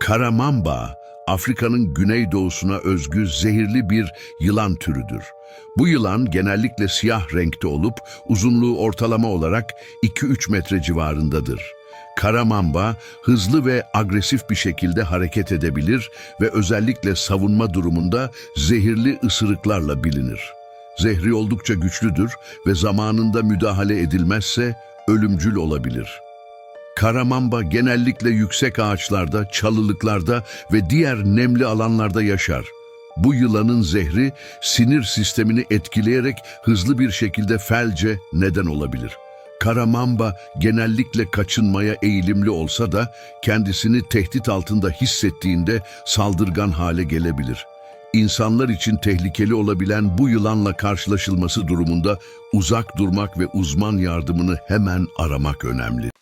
Karamamba, Afrika'nın güneydoğusuna özgü zehirli bir yılan türüdür. Bu yılan genellikle siyah renkte olup uzunluğu ortalama olarak 2-3 metre civarındadır. Karamamba hızlı ve agresif bir şekilde hareket edebilir ve özellikle savunma durumunda zehirli ısırıklarla bilinir. Zehri oldukça güçlüdür ve zamanında müdahale edilmezse ölümcül olabilir. Karamamba genellikle yüksek ağaçlarda, çalılıklarda ve diğer nemli alanlarda yaşar. Bu yılanın zehri sinir sistemini etkileyerek hızlı bir şekilde felce neden olabilir. Karamamba genellikle kaçınmaya eğilimli olsa da kendisini tehdit altında hissettiğinde saldırgan hale gelebilir. İnsanlar için tehlikeli olabilen bu yılanla karşılaşılması durumunda uzak durmak ve uzman yardımını hemen aramak önemli.